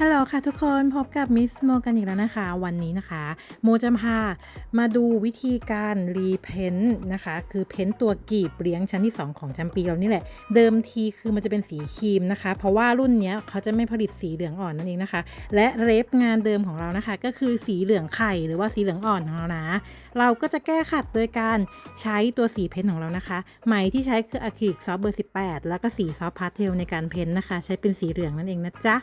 ฮัลโหลค่ะทุกคนพบกับมิสโมกันอีกแล้วนะคะ วันนี้นะคะ โมจะพามาดูวิธีการรีเพนต์นะคะ คือเพ้นท์ตัวกีบเลี้ยงชั้นที่ 2 ของจำปีเรานี่แหละ เดิมทีคือมันจะเป็นสีครีมนะคะ เพราะว่ารุ่นเนี้ยเขาจะไม่ผลิตสีเหลืองอ่อนนั่นเองนะคะ และเรฟงานเดิมของเรานะคะ ก็คือสีเหลืองไข่หรือว่าสีเหลืองอ่อนของเรานะ เราก็จะแก้ขัดโดยการใช้ตัวสีเพ้นท์ของเรานะคะไหมที่ใช้คืออะคริลิกซอฟเบอร์ 18 แล้วก็สีซอฟพาสเทลในการเพ้นท์นะคะ ใช้เป็นสีเหลืองนั่นเองนะจ๊ะ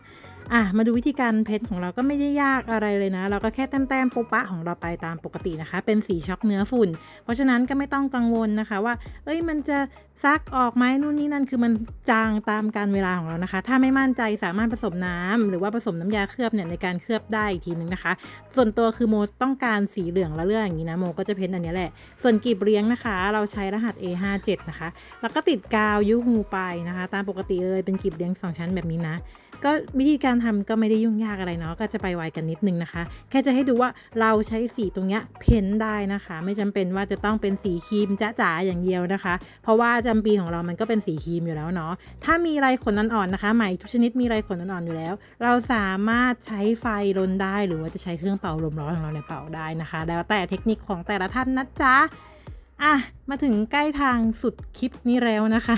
อะมาดูวิธีการเพ้นท์ของเราก็ไม่ได้ยากอะไรเลยนะ เราก็แค่แต้มๆโปะปะของเราไปตามปกตินะคะ เป็นสีช็อกเนื้อฝุ่น เพราะฉะนั้นก็ไม่ต้องกังวลนะคะว่า เอ้ยมันจะซักออกไหมนู่นนี่นั่นคือมันจางตามการเวลาของเรานะคะ ถ้าไม่มั่นใจสามารถผสมน้ำหรือว่าผสมน้ำยาเคลือบเนี่ยในการเคลือบได้อีกทีนึงนะคะ ส่วนตัวคือโมต้องการสีเหลืองละเรื่องอย่างนี้นะโมก็จะเพ้นท์อันนี้แหละ ส่วนกีบเลี้ยงนะคะ เราใช้รหัส A57 นะคะ แล้วก็ติดกาวยูฮูไปนะคะ ตามปกติเลยเป็นกีบเลี้ยงสองชั้นแบบนี้นะ ก็วิธีการทำก็ไม่ได้ยุ่งยากอะไรเนาะก็จะไปไวกันนิดนึงนะคะ แค่จะให้ดูว่าเราใช้สีตรงเนี้ยเพ้นได้นะคะ ไม่จำเป็นว่าจะต้องเป็นสีครีมจ้าจ๋าอย่างเดียวนะคะ เพราะว่าจำปีของเรามันก็เป็นสีครีมอยู่แล้วเนาะถ้ามีไรขนอ่อนๆนะคะไหมทุกชนิดมีไรขนอ่อนๆอยู่แล้ว เราสามารถใช้ไฟรนได้หรือว่าจะใช้เครื่องเป่าลมร้อนของเราเนี่ยเป่าได้นะคะ แล้วแต่เทคนิคของแต่ละท่านนะจ๊ะ อะ มาถึงใกล้ทางสุดคลิปนี้แล้วนะคะ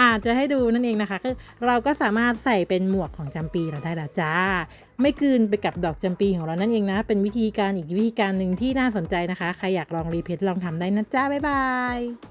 อาจจะให้ดูนั่นเองนะคะคือเราก็สามารถใส่เป็นหมวกของจำปีเราได้ละจ้า ไม่กืนไปกับดอกจำปีของเรานั่นเองนะ เป็นวิธีการอีกวิธีการหนึ่งที่น่าสนใจนะคะ ใครอยากลองรีเพทลองทำได้นะจ้า บ๊ายบาย